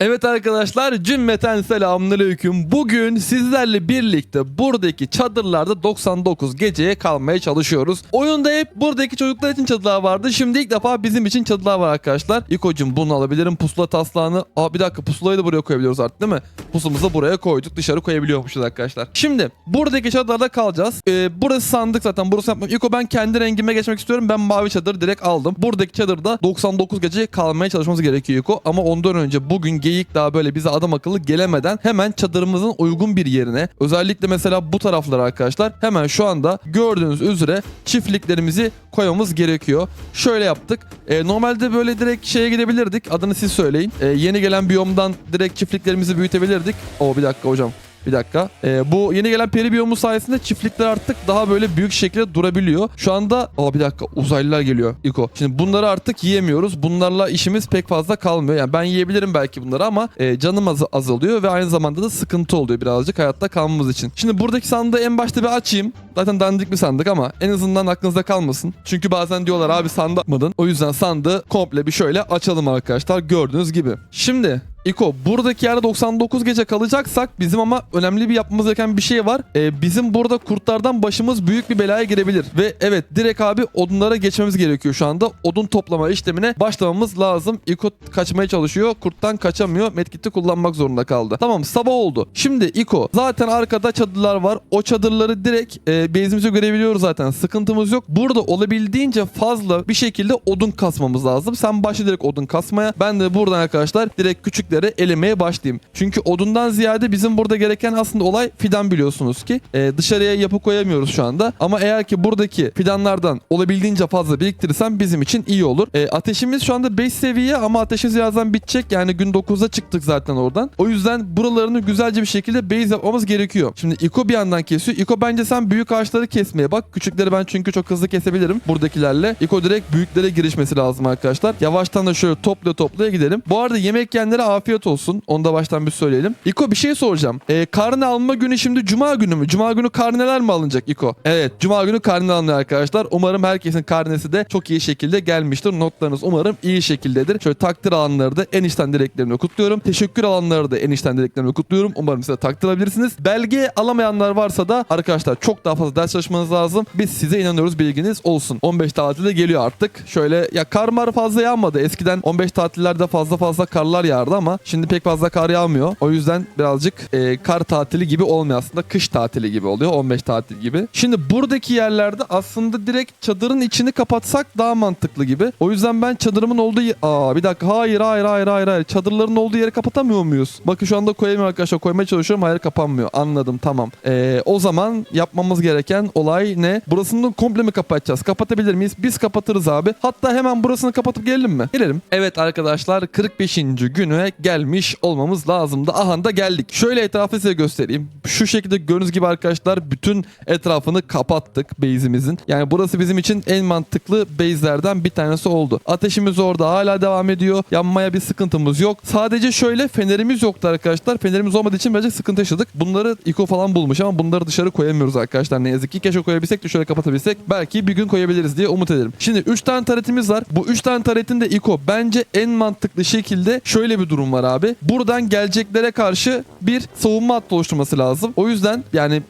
Evet arkadaşlar cümleten selamünaleyküm. Bugün sizlerle birlikte buradaki çadırlarda 99 geceye kalmaya çalışıyoruz. Oyunda hep buradaki çocuklar için çadırlar vardı. Şimdi ilk defa bizim için çadırlar var arkadaşlar. İko'cum bunu alabilirim. Pusula taslağını. Aa bir dakika pusulayı da buraya koyabiliyoruz artık değil mi? Pusumuzu buraya koyduk. Dışarı koyabiliyormuşuz arkadaşlar. Şimdi buradaki çadırlarda kalacağız. Ee, burası sandık zaten. Burası yapmam. İko ben kendi rengime geçmek istiyorum. Ben mavi çadır direkt aldım. Buradaki çadırda 99 gece kalmaya çalışmamız gerekiyor İko. Ama ondan önce bugün geyik daha böyle bize adam akıllı gelemeden hemen çadırımızın uygun bir yerine özellikle mesela bu taraflara arkadaşlar hemen şu anda gördüğünüz üzere çiftliklerimizi koymamız gerekiyor. Şöyle yaptık. Ee, normalde böyle direkt şeye gidebilirdik. Adını siz söyleyin. Ee, yeni gelen biyomdan direkt çiftliklerimizi büyütebilirdik. O bir dakika hocam. Bir dakika. Ee, bu yeni gelen peri biyomu sayesinde çiftlikler artık daha böyle büyük şekilde durabiliyor. Şu anda Aa bir dakika uzaylılar geliyor İko. Şimdi bunları artık yiyemiyoruz. Bunlarla işimiz pek fazla kalmıyor. Yani ben yiyebilirim belki bunları ama e, canım az azalıyor ve aynı zamanda da sıkıntı oluyor birazcık hayatta kalmamız için. Şimdi buradaki sandığı en başta bir açayım. Zaten dandik bir sandık ama en azından aklınızda kalmasın. Çünkü bazen diyorlar abi sandık atmadın. O yüzden sandığı komple bir şöyle açalım arkadaşlar gördüğünüz gibi. Şimdi İko buradaki yerde 99 gece kalacaksak bizim ama önemli bir yapmamız gereken bir şey var. Ee, bizim burada kurtlardan başımız büyük bir belaya girebilir. Ve evet direkt abi odunlara geçmemiz gerekiyor şu anda. Odun toplama işlemine başlamamız lazım. İko kaçmaya çalışıyor. Kurttan kaçamıyor. Medkit'i kullanmak zorunda kaldı. Tamam sabah oldu. Şimdi İko zaten arkada çadırlar var. O çadırları direkt e, base'imize görebiliyoruz zaten. Sıkıntımız yok. Burada olabildiğince fazla bir şekilde odun kasmamız lazım. Sen başla direkt odun kasmaya. Ben de buradan arkadaşlar direkt küçükleri elemeye başlayayım. Çünkü odundan ziyade bizim burada gereken aslında olay fidan biliyorsunuz ki. E, dışarıya yapı koyamıyoruz şu anda. Ama eğer ki buradaki fidanlardan olabildiğince fazla biriktirirsem bizim için iyi olur. E, ateşimiz şu anda 5 seviye ama ateşimiz birazdan bitecek. Yani gün 9'da çıktık zaten oradan. O yüzden buralarını güzelce bir şekilde base yapmamız gerekiyor. Şimdi Iko bir yandan kesiyor. Iko bence sen büyük ağaçları kesmeye bak. Küçükleri ben çünkü çok hızlı kesebilirim buradakilerle. Iko direkt büyüklere girişmesi lazım arkadaşlar. Yavaştan da şöyle topla toplaya gidelim. Bu arada yemek yiyenlere afiyet olsun. Onu da baştan bir söyleyelim. İko bir şey soracağım. E, karne alma günü şimdi cuma günü mü? Cuma günü karneler mi alınacak İko? Evet cuma günü karne alınıyor arkadaşlar. Umarım herkesin karnesi de çok iyi şekilde gelmiştir. Notlarınız umarım iyi şekildedir. Şöyle takdir alanları da en içten dileklerimi kutluyorum. Teşekkür alanları da en içten dileklerimi kutluyorum. Umarım size takdir alabilirsiniz. Belge alamayanlar varsa da arkadaşlar çok daha fazla ders çalışmanız lazım. Biz size inanıyoruz bilginiz olsun. 15 tatilde geliyor artık. Şöyle ya kar mar fazla yağmadı. Eskiden 15 tatillerde fazla fazla karlar yağardı ama şimdi pek fazla kar yağmıyor. O yüzden birazcık e, kar tatili gibi olmuyor aslında. Kış tatili gibi oluyor. 15 tatil gibi. Şimdi buradaki yerlerde aslında direkt çadırın içini kapatsak daha mantıklı gibi. O yüzden ben çadırımın olduğu Aa bir dakika. Hayır hayır hayır hayır hayır. Çadırların olduğu yeri kapatamıyor muyuz? Bakın şu anda koyamıyorum arkadaşlar. Koymaya çalışıyorum. Hayır kapanmıyor. Anladım tamam. Ee, o zaman yapmamız gereken olay ne? Burasını komple mi kapatacağız? Kapatabilir miyiz? Biz kapatırız abi. Hatta hemen burasını kapatıp gelelim mi? Gelelim. Evet arkadaşlar 45. günü gelmiş olmamız lazımdı. Aha da geldik. Şöyle etrafı size göstereyim. Şu şekilde gördüğünüz gibi arkadaşlar bütün etrafını kapattık base'imizin. Yani burası bizim için en mantıklı base'lerden bir tanesi oldu. Ateşimiz orada hala devam ediyor. Yanmaya bir sıkıntımız yok. Sadece şöyle fenerimiz yoktu arkadaşlar. Fenerimiz olmadığı için birazcık sıkıntı yaşadık. Bunları Iko falan bulmuş ama bunları dışarı koyamıyoruz arkadaşlar. Ne yazık ki keşke koyabilsek de şöyle kapatabilsek. Belki bir gün koyabiliriz diye umut ederim. Şimdi 3 tane taretimiz var. Bu 3 tane taretin de Iko bence en mantıklı şekilde şöyle bir durum var abi. Buradan geleceklere karşı bir savunma hattı oluşturması lazım. O yüzden yani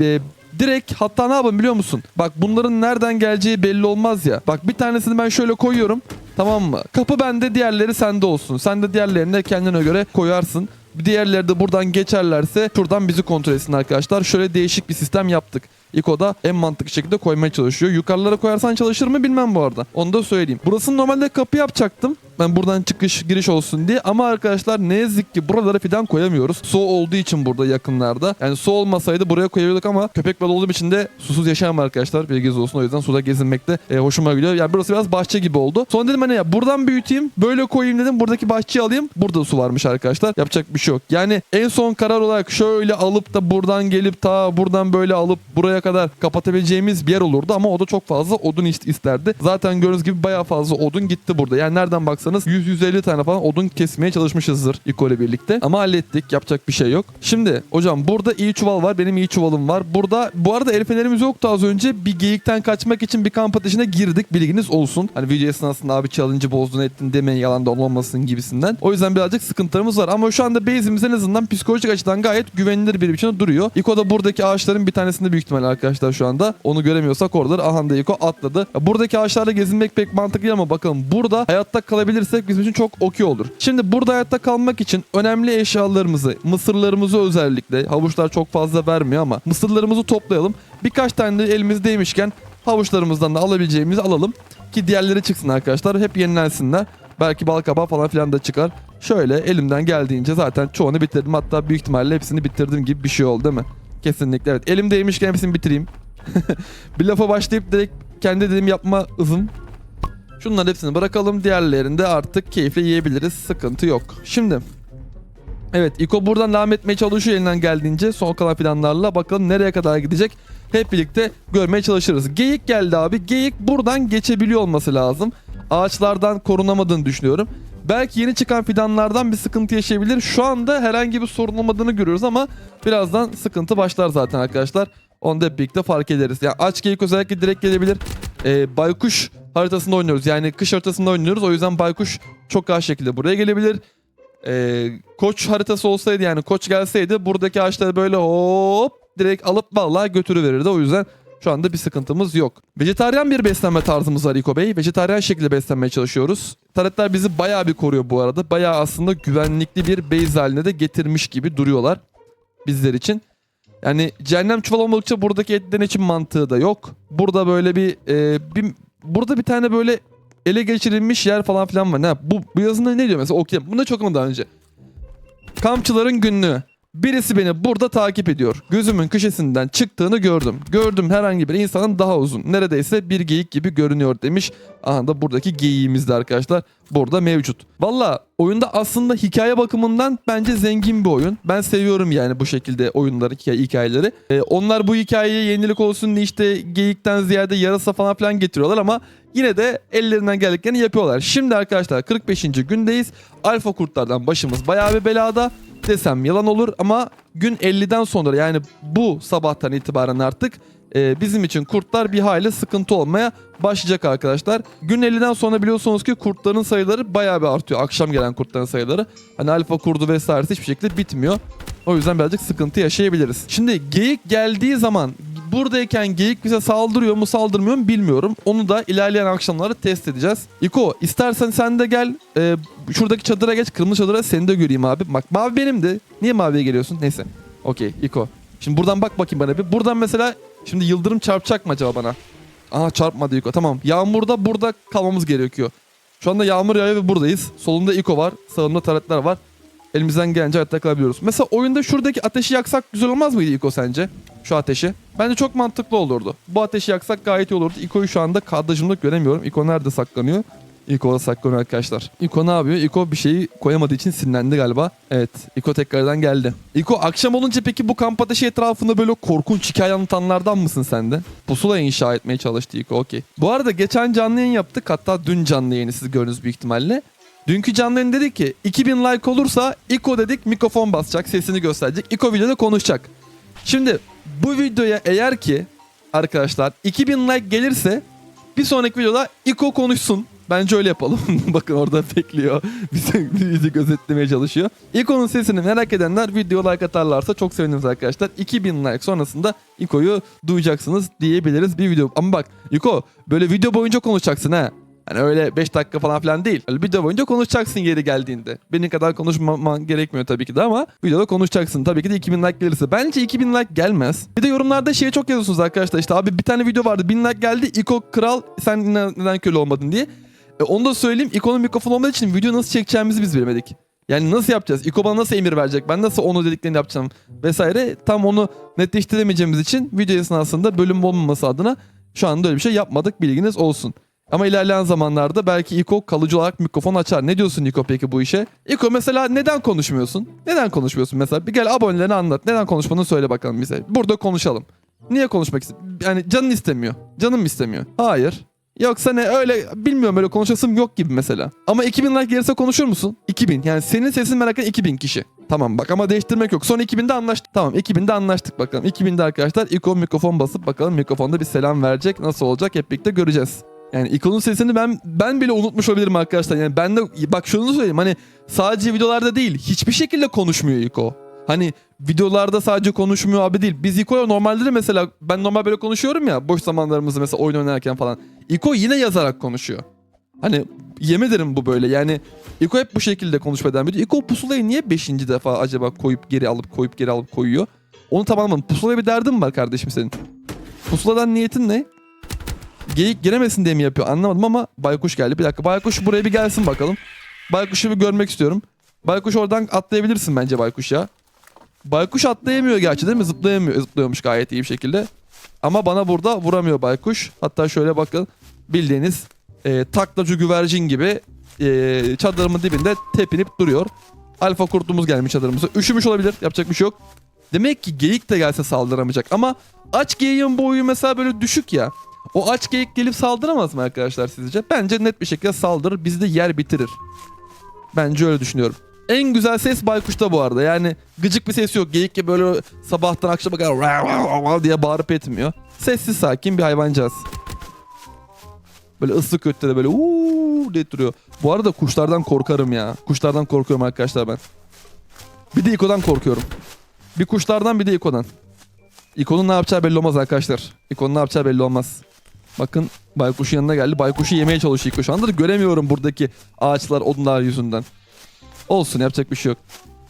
e, direkt hatta ne yapalım biliyor musun? Bak bunların nereden geleceği belli olmaz ya. Bak bir tanesini ben şöyle koyuyorum. Tamam mı? Kapı bende diğerleri sende olsun. Sen de diğerlerini kendine göre koyarsın. Diğerleri de buradan geçerlerse şuradan bizi kontrol etsin arkadaşlar. Şöyle değişik bir sistem yaptık. İko'da en mantıklı şekilde koymaya çalışıyor. Yukarılara koyarsan çalışır mı bilmem bu arada. Onu da söyleyeyim. Burasını normalde kapı yapacaktım. Ben buradan çıkış giriş olsun diye. Ama arkadaşlar ne yazık ki buralara fidan koyamıyoruz. Su olduğu için burada yakınlarda. Yani su olmasaydı buraya koyabiliyorduk ama köpek balığı olduğum için de susuz yaşayamam arkadaşlar. Bilginiz olsun. O yüzden suda gezinmekte e, hoşuma gidiyor. Yani burası biraz bahçe gibi oldu. Sonra dedim hani ya buradan büyüteyim. Böyle koyayım dedim. Buradaki bahçeyi alayım. Burada su varmış arkadaşlar. Yapacak bir şey yok. Yani en son karar olarak şöyle alıp da buradan gelip ta buradan böyle alıp buraya kadar kapatabileceğimiz bir yer olurdu ama o da çok fazla odun ist- isterdi. Zaten gördüğünüz gibi bayağı fazla odun gitti burada. Yani nereden baksanız bakarsanız 100-150 tane falan odun kesmeye çalışmışızdır İko ile birlikte. Ama hallettik. Yapacak bir şey yok. Şimdi hocam burada iyi çuval var. Benim iyi çuvalım var. Burada bu arada el fenerimiz yoktu az önce. Bir geyikten kaçmak için bir kamp ateşine girdik. Bilginiz olsun. Hani video esnasında abi challenge'ı bozdun ettin demeyin yalan da olmasın gibisinden. O yüzden birazcık sıkıntılarımız var. Ama şu anda base'imiz en azından psikolojik açıdan gayet güvenilir bir biçimde duruyor. İko da buradaki ağaçların bir tanesinde büyük ihtimalle arkadaşlar şu anda. Onu göremiyorsak oradadır. Aha da İko atladı. Buradaki ağaçlarla gezinmek pek mantıklı ama bakalım burada hayatta kalabilirsek bizim için çok okey olur. Şimdi burada hayatta kalmak için önemli eşyalarımızı, mısırlarımızı özellikle havuçlar çok fazla vermiyor ama mısırlarımızı toplayalım. Birkaç tane de elimizdeymişken havuçlarımızdan da alabileceğimizi alalım ki diğerleri çıksın arkadaşlar. Hep yenilensinler. Belki bal kabağı falan filan da çıkar. Şöyle elimden geldiğince zaten çoğunu bitirdim. Hatta büyük ihtimalle hepsini bitirdim gibi bir şey oldu değil mi? Kesinlikle evet. Elimdeymişken hepsini bitireyim. bir lafa başlayıp direkt kendi dediğim yapma hızım. Şunların hepsini bırakalım. Diğerlerini de artık keyifle yiyebiliriz. Sıkıntı yok. Şimdi Evet İko buradan devam etmeye çalışıyor elinden geldiğince son kalan planlarla bakalım nereye kadar gidecek hep birlikte görmeye çalışırız. Geyik geldi abi. Geyik buradan geçebiliyor olması lazım. Ağaçlardan korunamadığını düşünüyorum. Belki yeni çıkan fidanlardan bir sıkıntı yaşayabilir. Şu anda herhangi bir sorun olmadığını görüyoruz ama birazdan sıkıntı başlar zaten arkadaşlar. Onu da hep birlikte fark ederiz. Yani aç geyik özellikle direkt gelebilir. Ee, baykuş haritasında oynuyoruz. Yani kış haritasında oynuyoruz. O yüzden baykuş çok rahat şekilde buraya gelebilir. Ee, koç haritası olsaydı yani koç gelseydi buradaki ağaçları böyle hop direkt alıp vallahi götürüverirdi. O yüzden şu anda bir sıkıntımız yok. Vejetaryen bir beslenme tarzımız var İko Bey. Vejetaryen şekilde beslenmeye çalışıyoruz. Taretler bizi bayağı bir koruyor bu arada. Bayağı aslında güvenlikli bir base haline de getirmiş gibi duruyorlar bizler için. Yani cehennem çuval olmadıkça buradaki etlerin için mantığı da yok. Burada böyle bir, e, bir burada bir tane böyle ele geçirilmiş yer falan filan var. Ne bu bu yazında ne diyor mesela okuyayım. Bunu da çok ama daha önce. Kampçıların günlüğü. Birisi beni burada takip ediyor. Gözümün köşesinden çıktığını gördüm. Gördüm herhangi bir insanın daha uzun. Neredeyse bir geyik gibi görünüyor demiş. Aha da buradaki geyiğimiz de arkadaşlar burada mevcut. Valla oyunda aslında hikaye bakımından bence zengin bir oyun. Ben seviyorum yani bu şekilde oyunları, hikaye- hikayeleri. Ee, onlar bu hikayeye yenilik olsun diye işte geyikten ziyade yarasa falan filan getiriyorlar ama yine de ellerinden geldiklerini yapıyorlar. Şimdi arkadaşlar 45. gündeyiz. Alfa kurtlardan başımız bayağı bir belada desem yalan olur ama gün 50'den sonra yani bu sabahtan itibaren artık e, bizim için kurtlar bir hayli sıkıntı olmaya başlayacak arkadaşlar. Gün 50'den sonra biliyorsunuz ki kurtların sayıları bayağı bir artıyor. Akşam gelen kurtların sayıları. Hani alfa kurdu vesairesi hiçbir şekilde bitmiyor. O yüzden birazcık sıkıntı yaşayabiliriz. Şimdi geyik geldiği zaman buradayken geyik bize saldırıyor mu saldırmıyor mu bilmiyorum. Onu da ilerleyen akşamları test edeceğiz. İko istersen sen de gel. Ee, şuradaki çadıra geç. Kırmızı çadıra seni de göreyim abi. Bak mavi benim de. Niye maviye geliyorsun? Neyse. Okey İko. Şimdi buradan bak bakayım bana bir. Buradan mesela şimdi yıldırım çarpacak mı acaba bana? Aha çarpmadı İko. Tamam. Yağmurda burada kalmamız gerekiyor. Şu anda yağmur yağıyor ve buradayız. Solumda İko var. Sağımda taretler var. Elimizden gelince hayatta kalabiliyoruz. Mesela oyunda şuradaki ateşi yaksak güzel olmaz mıydı İko sence? Şu ateşi. Bence çok mantıklı olurdu. Bu ateşi yaksak gayet iyi olurdu. İko'yu şu anda kadrajımda göremiyorum. İko nerede saklanıyor? İko da saklanıyor arkadaşlar. İko ne yapıyor? İko bir şeyi koyamadığı için sinirlendi galiba. Evet. İko tekrardan geldi. İko akşam olunca peki bu kamp ateşi etrafında böyle korkunç hikaye anlatanlardan mısın sen de? Pusula inşa etmeye çalıştı İko. Okey. Bu arada geçen canlı yayın yaptık. Hatta dün canlı yayını siz gördünüz büyük ihtimalle. Dünkü canlı yayın dedik ki 2000 like olursa İko dedik mikrofon basacak sesini gösterecek. İko videoda konuşacak. Şimdi bu videoya eğer ki arkadaşlar 2000 like gelirse bir sonraki videoda İko konuşsun. Bence öyle yapalım. Bakın orada bekliyor. Bizi, bizi gözetlemeye çalışıyor. İko'nun sesini merak edenler video like atarlarsa çok seviniriz arkadaşlar. 2000 like sonrasında İko'yu duyacaksınız diyebiliriz bir video. Ama bak İko böyle video boyunca konuşacaksın ha. Hani öyle 5 dakika falan filan değil. Öyle video boyunca konuşacaksın yeri geldiğinde. Benim kadar konuşmaman gerekmiyor tabii ki de ama videoda konuşacaksın. Tabii ki de 2000 like gelirse. Bence 2000 like gelmez. Bir de yorumlarda şey çok yazıyorsunuz arkadaşlar. İşte abi bir tane video vardı 1000 like geldi. İko kral sen ne- neden köle olmadın diye. E, onu da söyleyeyim. İko'nun mikrofon olmadığı için video nasıl çekeceğimizi biz bilemedik. Yani nasıl yapacağız? İko bana nasıl emir verecek? Ben nasıl onu dediklerini yapacağım? Vesaire. Tam onu netleştiremeyeceğimiz için video esnasında bölüm olmaması adına şu anda öyle bir şey yapmadık. Bilginiz olsun. Ama ilerleyen zamanlarda belki İko kalıcı olarak mikrofon açar. Ne diyorsun İko peki bu işe? İko mesela neden konuşmuyorsun? Neden konuşmuyorsun mesela? Bir gel abonelerine anlat. Neden konuşmanı söyle bakalım bize. Burada konuşalım. Niye konuşmak istiyorsun? Yani canın istemiyor. Canım istemiyor? Hayır. Yoksa ne öyle bilmiyorum öyle konuşasım yok gibi mesela. Ama 2000 like gelirse konuşur musun? 2000 yani senin sesin merak eden 2000 kişi. Tamam bak ama değiştirmek yok. Son 2000'de anlaştık. Tamam 2000'de anlaştık bakalım. 2000'de arkadaşlar ikon mikrofon basıp bakalım mikrofonda bir selam verecek. Nasıl olacak hep birlikte göreceğiz. Yani ikonun sesini ben ben bile unutmuş olabilirim arkadaşlar. Yani ben de bak şunu söyleyeyim hani sadece videolarda değil hiçbir şekilde konuşmuyor İko. Hani videolarda sadece konuşmuyor abi değil. Biz İko'ya normalde de mesela ben normal böyle konuşuyorum ya boş zamanlarımızda mesela oyun oynarken falan. İko yine yazarak konuşuyor. Hani yemin ederim bu böyle yani İko hep bu şekilde konuşma eden biri. İko pusulayı niye 5. defa acaba koyup geri alıp koyup geri alıp koyuyor? Onu tamamladım. Pusulaya bir derdin mi var kardeşim senin? Pusuladan niyetin ne? Geyik giremesin diye mi yapıyor anlamadım ama baykuş geldi. Bir dakika baykuş buraya bir gelsin bakalım. Baykuşu bir görmek istiyorum. Baykuş oradan atlayabilirsin bence baykuş ya. Baykuş atlayamıyor gerçi değil mi? Zıplayamıyor. Zıplıyormuş gayet iyi bir şekilde. Ama bana burada vuramıyor baykuş. Hatta şöyle bakın. Bildiğiniz e, taklacı güvercin gibi e, çadırımın dibinde tepinip duruyor. Alfa kurtumuz gelmiş çadırımıza. Üşümüş olabilir. Yapacak bir şey yok. Demek ki geyik de gelse saldıramayacak. Ama aç geyiğin boyu mesela böyle düşük ya. O aç geyik gelip saldıramaz mı arkadaşlar sizce? Bence net bir şekilde saldırır. Bizi de yer bitirir. Bence öyle düşünüyorum. En güzel ses baykuşta bu arada. Yani gıcık bir ses yok. Geyik gibi böyle sabahtan akşama kadar diye bağırıp etmiyor. Sessiz sakin bir hayvancağız. Böyle ıslık ötte de böyle uuu diye duruyor. Bu arada kuşlardan korkarım ya. Kuşlardan korkuyorum arkadaşlar ben. Bir de İko'dan korkuyorum. Bir kuşlardan bir de İko'dan. İko'nun ne yapacağı belli olmaz arkadaşlar. İko'nun ne yapacağı belli olmaz. Bakın baykuşun yanına geldi. Baykuşu yemeye çalışıyor İko. Şu anda da göremiyorum buradaki ağaçlar, odunlar yüzünden. Olsun yapacak bir şey yok.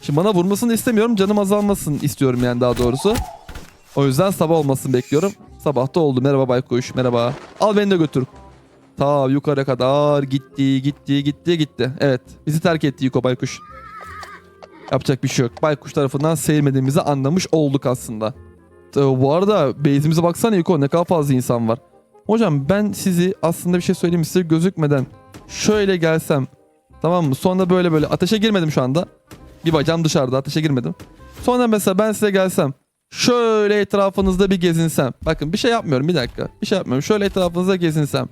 Şimdi bana vurmasını istemiyorum. Canım azalmasın istiyorum yani daha doğrusu. O yüzden sabah olmasını bekliyorum. Sabah da oldu. Merhaba baykuş. Merhaba. Al beni de götür. Ta yukarı kadar gitti gitti gitti gitti. Evet bizi terk etti Yuko baykuş. Yapacak bir şey yok. Baykuş tarafından sevmediğimizi anlamış olduk aslında. Tabii Bu arada base'imize baksana Yuko ne kadar fazla insan var. Hocam ben sizi aslında bir şey söyleyeyim size gözükmeden şöyle gelsem tamam mı? Sonra böyle böyle ateşe girmedim şu anda. Bir bacağım dışarıda ateşe girmedim. Sonra mesela ben size gelsem şöyle etrafınızda bir gezinsem. Bakın bir şey yapmıyorum bir dakika. Bir şey yapmıyorum. Şöyle etrafınızda gezinsem.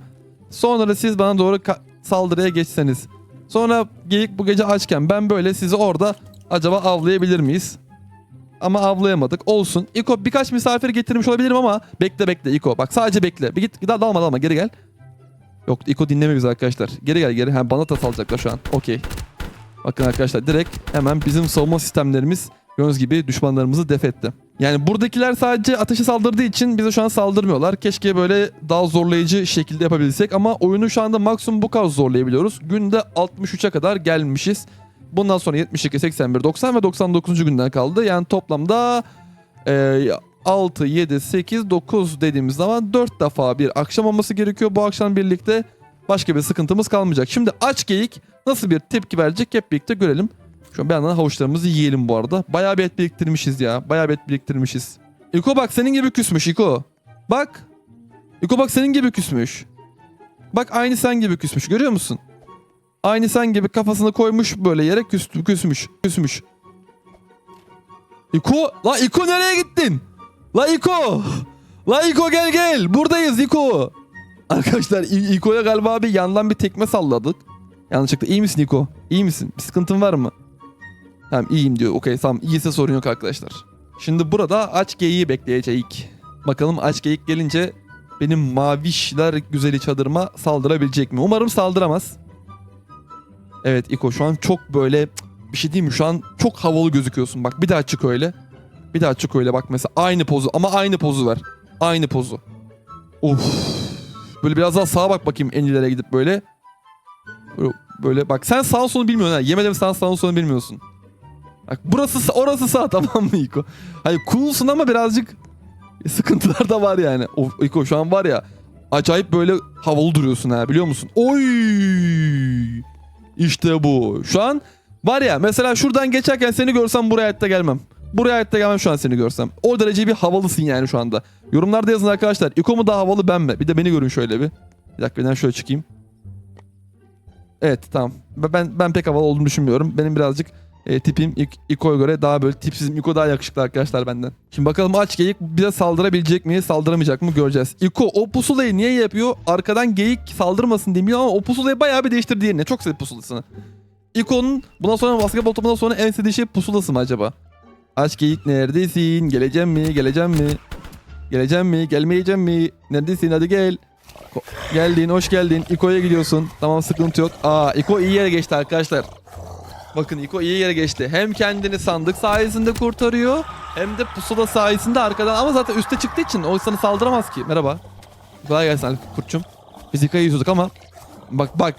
Sonra siz bana doğru saldırıya geçseniz. Sonra geyik bu gece açken ben böyle sizi orada acaba avlayabilir miyiz? Ama avlayamadık. Olsun. İko birkaç misafir getirmiş olabilirim ama bekle bekle İko. Bak sadece bekle. Bir git daha dalma dalma geri gel. Yok İko dinleme bizi arkadaşlar. Geri gel geri. Ha, bana tas alacaklar şu an. Okey. Bakın arkadaşlar direkt hemen bizim savunma sistemlerimiz gördüğünüz gibi düşmanlarımızı def etti. Yani buradakiler sadece ateşe saldırdığı için bize şu an saldırmıyorlar. Keşke böyle daha zorlayıcı şekilde yapabilsek ama oyunu şu anda maksimum bu kadar zorlayabiliyoruz. Günde 63'e kadar gelmişiz. Bundan sonra 72, 81, 90 ve 99. günden kaldı. Yani toplamda e, 6, 7, 8, 9 dediğimiz zaman 4 defa bir akşam olması gerekiyor. Bu akşam birlikte başka bir sıkıntımız kalmayacak. Şimdi aç geyik nasıl bir tepki verecek hep birlikte görelim. Şu an bir yandan havuçlarımızı yiyelim bu arada. Bayağı bir et biriktirmişiz ya. Bayağı bir et biriktirmişiz. İko bak senin gibi küsmüş İko. Bak. İko bak senin gibi küsmüş. Bak aynı sen gibi küsmüş görüyor musun? Aynı sen gibi kafasını koymuş böyle yere küstü, küsmüş. Küsmüş. İko. La İko nereye gittin? La İko. La İko gel gel. Buradayız İko. Arkadaşlar İko'ya galiba bir yandan bir tekme salladık. Yanlışlıkla. İyi misin İko? İyi misin? Bir sıkıntın var mı? Tamam iyiyim diyor. Okey tamam iyiyse sorun yok arkadaşlar. Şimdi burada aç geyiği bekleyeceğiz. Bakalım aç geyik gelince benim mavişler güzeli çadırıma saldırabilecek mi? Umarım saldıramaz. Evet İko şu an çok böyle bir şey diyeyim mi? Şu an çok havalı gözüküyorsun. Bak bir daha çık öyle. Bir daha çık öyle bak mesela aynı pozu ama aynı pozu ver. Aynı pozu. Of. Böyle biraz daha sağa bak bakayım en ileri gidip böyle. Böyle, böyle bak sen sağ sonu bilmiyorsun ha. Yemedim sen sağ sonu bilmiyorsun. Bak burası orası sağ tamam mı İko? Hayır coolsun ama birazcık sıkıntılar da var yani. Of İko şu an var ya acayip böyle havalı duruyorsun ha biliyor musun? Oy! İşte bu. Şu an var ya mesela şuradan geçerken seni görsem buraya hayatta gelmem. Buraya hayatta gelmem şu an seni görsem. O derece bir havalısın yani şu anda. Yorumlarda yazın arkadaşlar. İko mu daha havalı ben mi? Bir de beni görün şöyle bir. Bir dakika ben şöyle çıkayım. Evet tamam. Ben ben pek havalı olduğumu düşünmüyorum. Benim birazcık E, tipim İk- İko'ya göre daha böyle tipsizim. İko daha yakışıklı arkadaşlar benden. Şimdi bakalım aç geyik bize saldırabilecek mi saldırmayacak mı göreceğiz. İko o pusulayı niye yapıyor? Arkadan geyik saldırmasın demiyor ama o pusulayı bayağı bir değiştirdi yerine. Çok sevdi pusulasını. İko'nun bundan sonra basketbol topundan sonra en sevdiği şey pusulası mı acaba? Aç geyik neredesin? Geleceğim mi? Geleceğim mi? Geleceğim mi? Gelmeyeceğim mi? Neredesin? Hadi gel. Geldin, hoş geldin. İko'ya gidiyorsun. Tamam sıkıntı yok. Aa, İko iyi yere geçti arkadaşlar. Bakın İko iyi yere geçti. Hem kendini sandık sayesinde kurtarıyor hem de pusula sayesinde arkadan ama zaten üste çıktığı için o sana saldıramaz ki. Merhaba. Kolay gelsin Alp Kurtçum. Biz İko'yu yüzüyorduk ama bak bak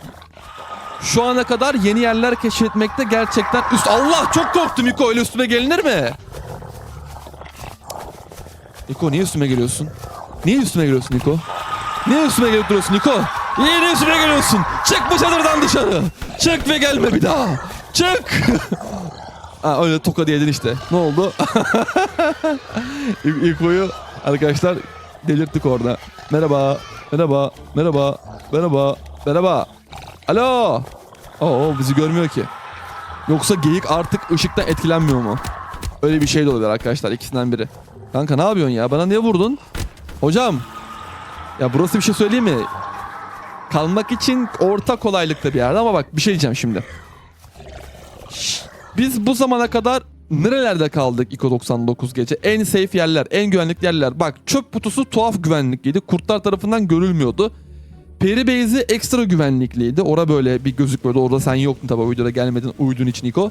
şu ana kadar yeni yerler keşfetmekte gerçekten üst Allah çok korktum İko öyle üstüme gelinir mi? İko niye üstüme geliyorsun? Niye üstüme geliyorsun İko? Niye üstüme gelip duruyorsun Niko? Niye niye üstüme geliyorsun? Çık bu çadırdan dışarı. Çık ve gelme bir daha. Çık. ha, öyle toka diyedin işte. Ne oldu? İ- İko'yu arkadaşlar delirttik orada. Merhaba. Merhaba. Merhaba. Merhaba. Merhaba. Alo. Oo bizi görmüyor ki. Yoksa geyik artık ışıkta etkilenmiyor mu? Öyle bir şey de olabilir arkadaşlar ikisinden biri. Kanka ne yapıyorsun ya? Bana niye vurdun? Hocam ya burası bir şey söyleyeyim mi? Kalmak için orta kolaylıkta bir yerde ama bak bir şey diyeceğim şimdi. Biz bu zamana kadar nerelerde kaldık İko 99 gece? En safe yerler, en güvenlikli yerler. Bak çöp kutusu tuhaf güvenlikliydi. Kurtlar tarafından görülmüyordu. Peri Base'i ekstra güvenlikliydi. Ora böyle bir gözükmüyordu. Orada sen yoktun tabii videoda gelmedin uyuduğun için İko.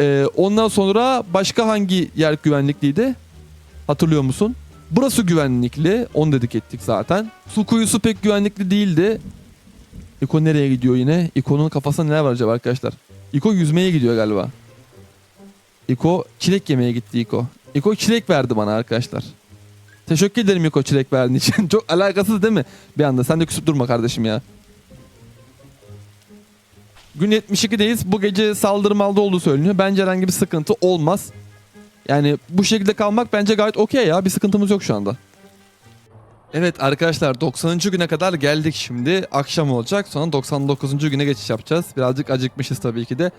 Ee, ondan sonra başka hangi yer güvenlikliydi? Hatırlıyor musun? Burası güvenlikli. Onu dedik ettik zaten. Su kuyusu pek güvenlikli değildi. İko nereye gidiyor yine? İko'nun kafasında neler var acaba arkadaşlar? İko yüzmeye gidiyor galiba. İko çilek yemeye gitti İko. İko çilek verdi bana arkadaşlar. Teşekkür ederim İko çilek verdiğin için. Çok alakasız değil mi? Bir anda sen de küsüp durma kardeşim ya. Gün 72'deyiz. Bu gece saldırı malda olduğu söyleniyor. Bence herhangi bir sıkıntı olmaz. Yani bu şekilde kalmak bence gayet okey ya. Bir sıkıntımız yok şu anda. Evet arkadaşlar 90. güne kadar geldik şimdi. Akşam olacak. Sonra 99. güne geçiş yapacağız. Birazcık acıkmışız tabii ki de.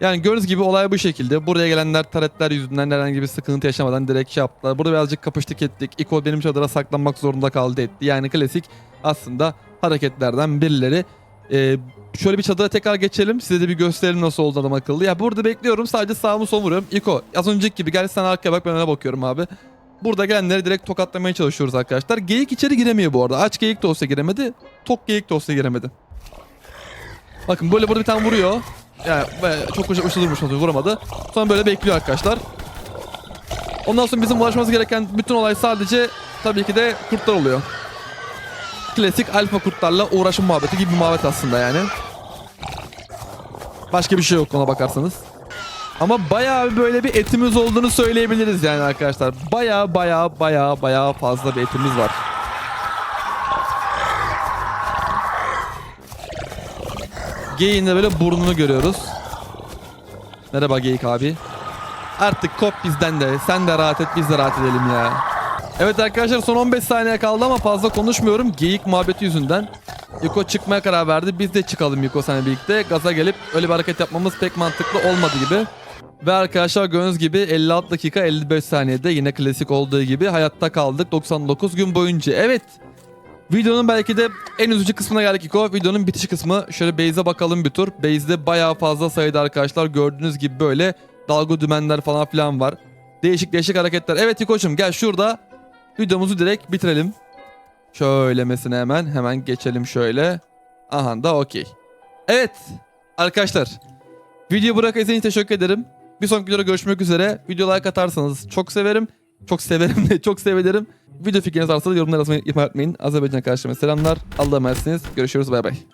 Yani gördüğünüz gibi olay bu şekilde. Buraya gelenler taretler yüzünden herhangi bir sıkıntı yaşamadan direkt şey yaptılar. Burada birazcık kapıştık ettik. İko benim çadıra saklanmak zorunda kaldı etti. Yani klasik aslında hareketlerden birileri. Ee, şöyle bir çadıra tekrar geçelim. Size de bir gösterelim nasıl oldu adam akıllı. Ya burada bekliyorum. Sadece sağımı sol vuruyorum. İko az önceki gibi gel sen arkaya bak ben öne bakıyorum abi. Burada gelenleri direkt tokatlamaya çalışıyoruz arkadaşlar. Geyik içeri giremiyor bu arada. Aç geyik de olsa giremedi. Tok geyik de olsa giremedi. Bakın böyle burada bir tane vuruyor. Yani çok uçta durmuş oluyor, vuramadı. Sonra böyle bekliyor arkadaşlar. Ondan sonra bizim ulaşmamız gereken bütün olay sadece tabii ki de kurtlar oluyor. Klasik alfa kurtlarla uğraşım muhabbeti gibi bir muhabbet aslında yani. Başka bir şey yok ona bakarsanız. Ama bayağı böyle bir etimiz olduğunu söyleyebiliriz yani arkadaşlar. Bayağı bayağı bayağı bayağı fazla bir etimiz var. Geyiğin de böyle burnunu görüyoruz. Merhaba Geyik abi. Artık kop bizden de. Sen de rahat et biz de rahat edelim ya. Evet arkadaşlar son 15 saniye kaldı ama fazla konuşmuyorum. Geyik muhabbeti yüzünden. Yuko çıkmaya karar verdi. Biz de çıkalım Yuko seninle birlikte. Gaza gelip öyle bir hareket yapmamız pek mantıklı olmadı gibi. Ve arkadaşlar gördüğünüz gibi 56 dakika 55 saniyede yine klasik olduğu gibi hayatta kaldık 99 gün boyunca. Evet Videonun belki de en üzücü kısmına geldik İko. Videonun bitiş kısmı. Şöyle base'e bakalım bir tur. Base'de bayağı fazla sayıda arkadaşlar gördüğünüz gibi böyle dalga dümenler falan filan var. Değişik değişik hareketler. Evet İko'cum gel şurada videomuzu direkt bitirelim. Şöyle mesela hemen hemen geçelim şöyle. Aha da okey. Evet arkadaşlar video bırakın için teşekkür ederim. Bir sonraki videoda görüşmek üzere. Video like atarsanız çok severim. Çok severim de çok sevinirim. Video fikriniz varsa da yorumlara yazmayı ihmal etmeyin. Azerbaycan karşıma selamlar. Allah'a emanetsiniz. Görüşürüz bay bay.